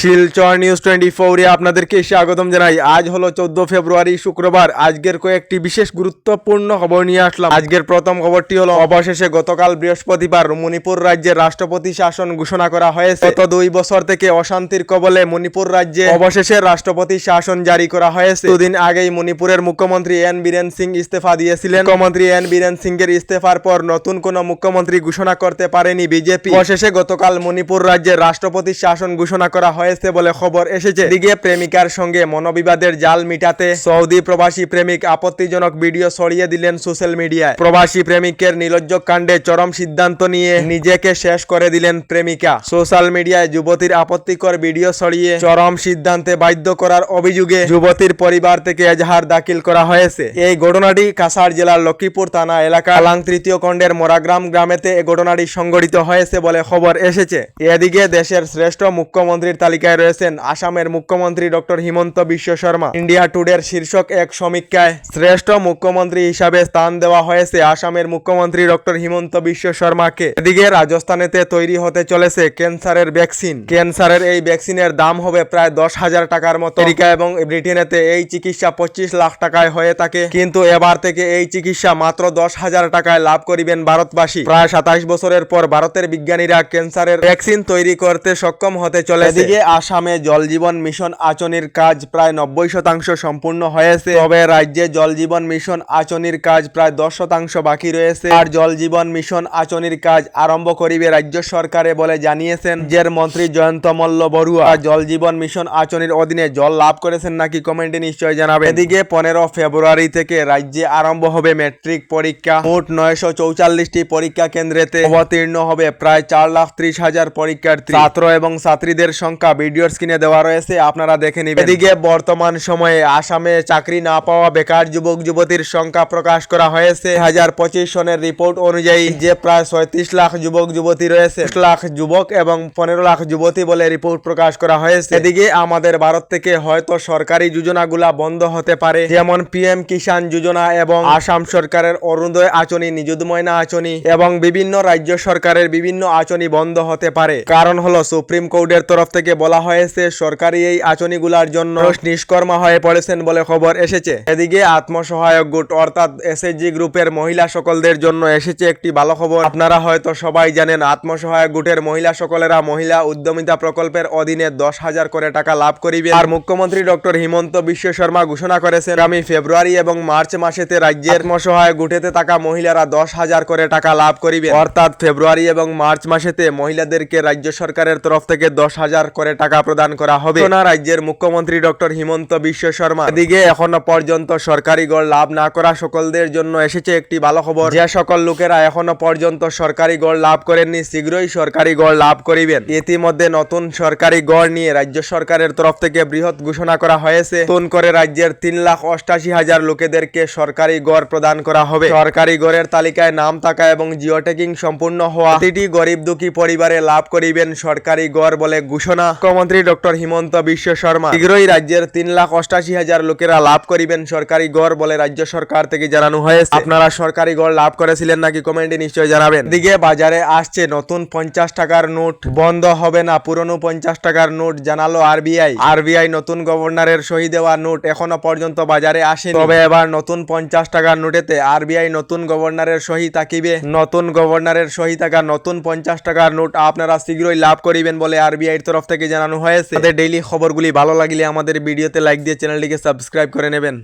Silchar news twenty ফোরে আপনাদেরকে স্বাগতম জানাই। আজ হলো চোদ্দ ফেব্রুয়ারি, শুক্রবার। আজকের কয়েকটি বিশেষ গুরুত্বপূর্ণ খবর নিয়ে আসলাম। আজকের প্রথম খবরটি হলো, অবশেষে গতকাল বৃহস্পতিবার মণিপুর রাজ্যের রাষ্ট্রপতি শাসন ঘোষণা করা হয়েছে। গত দুই বছর থেকে অশান্তির কবলে মণিপুর রাজ্যে অবশেষে রাষ্ট্রপতি শাসন জারি করা হয়েছে। দুদিন আগেই মণিপুরের মুখ্যমন্ত্রী এন বীরেন সিং ইস্তফা দিয়েছিলেন। মুখ্যমন্ত্রী এন বীরেন সিং এর ইস্তফার পর নতুন কোন মুখ্যমন্ত্রী ঘোষণা করতে পারেনি বিজেপি। অবশেষে গতকাল মণিপুর রাজ্যের রাষ্ট্রপতি শাসন ঘোষণা করা হয়েছে। বলে খবর এসেছে। দিকে প্রেমিকার সঙ্গে মনোবিবাদের জাল মিটাতে সৌদি প্রবাসী প্রেমিক আপত্তিজনক ভিডিও ছড়িয়ে দিলেন সোশ্যাল মিডিয়ায়। প্রবাসী প্রেমিকের নিলজ্জ কাণ্ডে চরম সিদ্ধান্ত নিয়ে নিজেকে শেষ করে দিলেন প্রেমিকা। সোশ্যাল মিডিয়ায় যুবতীর আপত্তিকর ভিডিও ছড়িয়ে চরম সিদ্ধান্তে বাধ্য করার অভিযোগে যুবতীর পরিবার থেকে এজাহার দাখিল করা হয়েছে। এই ঘটনাটি কাছাড় জেলার লক্ষ্মীপুর থানা এলাকা আলাং তৃতীয় খণ্ডের মোরাগ্রাম গ্রামেতে এই ঘটনাটি সংঘটিত হয়েছে বলে খবর এসেছে। এদিকে দেশের শ্রেষ্ঠ মুখ্যমন্ত্রীর তালিকায় রয়েছেন আসামের মুখ্যমন্ত্রী ডক্টর হিমন্ত বিশ্ব শর্মা। ইন্ডিয়া টুডের শীর্ষক এক সমীক্ষায় শ্রেষ্ঠ মুখ্যমন্ত্রী হিসাবে স্থান দেওয়া হয়েছে আসামের মুখ্যমন্ত্রী ডক্টর হিমন্ত বিশ্ব শর্মাকে। এদিকে রাজস্থানেতে তৈরি হতে চলেছে ক্যান্সারের ভ্যাকসিন। ক্যান্সারের এই ভ্যাকসিনের দাম হবে প্রায় দশ হাজার টাকার মতো। আমেরিকা এবং ব্রিটেনেতে এই চিকিৎসা পঁচিশ লাখ টাকায় হয়ে থাকে। কিন্তু এবার থেকে এই চিকিৎসা মাত্র দশ হাজার টাকায় লাভ করিবেন ভারতবাসী। প্রায় সাতাশ বছরের পর ভারতের বিজ্ঞানীরা ক্যান্সারের ভ্যাকসিন তৈরি করতে সক্ষম হতে চলে এদিকে আসামে জল জীবন মিশন আচনির কাজ প্রায় নব্বই শতাংশ সম্পূর্ণ হয়েছে। তবে রাজ্যে জল জীবন মিশন আচনির কাজ প্রায় দশ শতাংশ বাকি রয়েছে। আর জল জীবন মিশন আচনির কাজ আরম্ভ করিবে রাজ্য সরকারে বলে জানিয়েছেন রাজ্যের মন্ত্রী জয়ন্ত মল্ল বড়ুয়া। জল জীবন মিশন আচনির অধীনে জল লাভ করেছেন নাকি কমেন্টে নিশ্চয় জানাবেন। এদিকে পনেরো ফেব্রুয়ারি থেকে রাজ্যে আরম্ভ হবে মেট্রিক পরীক্ষা। মোট নয়শো চৌচল্লিশটি পরীক্ষা কেন্দ্রেতে অবতীর্ণ হবে প্রায় চার লাখ ত্রিশ হাজার পরীক্ষার্থী। ছাত্র এবং ছাত্রীদের সংখ্যা ভিডিওর স্ক্রিনে দেওয়া রয়েছে, আপনারা দেখে নিবেন। এদিকে বর্তমান সময়ে আসামে চাকরি না পাওয়া বেকার যুবক, যুবতীর সংখ্যা প্রকাশ করা হয়েছে। হাজার পঁচিশ সনের রিপোর্ট অনুযায়ী যে প্রায় ছয়ত্রিশ লাখ যুবক, যুবতী রয়েছে। লাখ যুবক এবং পনেরো লাখ যুবতী বলে রিপোর্ট প্রকাশ করা হয়েছে। এদিকে আমাদের ভারত থেকে হয়তো সরকারি যোজনাগুলা বন্ধ হতে পারে। যেমন পিএম কিষাণ যোজনা এবং আসাম সরকারের অরুণোদয় আচনি, নিযুত ময়না আচনি এবং বিভিন্ন রাজ্য সরকারের বিভিন্ন আচনি বন্ধ হতে পারে। কারণ হলো সুপ্রিম কোর্টের তরফ থেকে বলা হয়েছে, সরকারি এই আচনিগুলার জন্য নিষ্কর্মা হয়ে পড়েছেন বলে খবর এসেছে। এদিকে আত্মসহায়ক গুট অর্থাৎ এসএসজি গ্রুপের মহিলা সকলদের জন্য এসেছে একটি ভালো খবর। আপনারা হয়তো সবাই জানেন, আত্মসহায়ক গুটের মহিলা সকলেরা মহিলা উদ্যমিতা প্রকল্পের অধীনে দশ হাজার করে টাকা লাভ করিবে আর মুখ্যমন্ত্রী ডক্টর হিমন্ত বিশ্ব শর্মা ঘোষণা করেছেন, আগামী ফেব্রুয়ারি এবং মার্চ মাসেতে রাজ্যের আত্মসহায়ক গুটেতে থাকা মহিলারা দশ হাজার করে টাকা লাভ করিবে অর্থাৎ ফেব্রুয়ারি এবং মার্চ মাসেতে মহিলাদেরকে রাজ্য সরকারের তরফ থেকে দশ হাজার করে টাকা প্রদান করা হবে। না রাজ্যের মুখ্যমন্ত্রী ডক্টর হিমন্ত বিশ্ব শর্মা। এদিকে এখনও পর্যন্ত সরকারি গড় লাভ না করা সকলদের জন্য এসেছে একটি ভালো খবর। যে সকল লোকেরা এখনও পর্যন্ত সরকারি গড় লাভ করেননি, শীঘ্রই সরকারি গড় লাভ করিবেন। ইতিমধ্যে নতুন সরকারি গড় নিয়ে রাজ্য সরকারের তরফ থেকে বৃহৎ ঘোষণা করা হয়েছে। নতুন করে রাজ্যের তিন লাখ অষ্টাশি হাজার লোকেদেরকে সরকারি গড় প্রদান করা হবে। সরকারি গড়ের তালিকায় নাম থাকা এবং জিও ট্যাগিং সম্পূর্ণ হওয়া প্রতিটি গরিব দুঃখী পরিবারে লাভ করিবেন সরকারি গড় বলে ঘোষণা। মুখ্যমন্ত্রী ডক্টর হিমন্ত বিশ্ব শর্মা শীঘ্রই রাজ্যের তিন লাখ অষ্টাশি হাজার লোকেরা লাভ করিবেন সরকারি গড় বলে রাজ্য সরকার থেকে জানানো হয়েছে। আপনারা সরকারি গড় লাভ করেছিলেন নাকি কমেন্টে নিশ্চয় জানাবেন। দিকে বাজারে আসছে নতুন পঞ্চাশ টাকার নোট। বন্ধ হবে না, পুরনো পঞ্চাশ টাকার নোট, জানালো আরবিআই। আরবিআই নতুন গভর্নরের সহি দেওয়া নোট এখনও পর্যন্ত বাজারে আসেনি। তবে এবার নতুন পঞ্চাশ টাকার নোটেতে আরবিআই নতুন গভর্নরের সহি তাকিবে। নতুন গভর্নরের সহি থাকা নতুন পঞ্চাশ টাকার নোট আপনারা শীঘ্রই লাভ করিবেন বলে আরবিআই তরফ থেকে জানানো হয়েছে। তাদের ডেইলি খবরগুলি ভালো লাগলে আমাদের ভিডিওতে লাইক দিয়ে চ্যানেলটিকে সাবস্ক্রাইব করে নেবেন।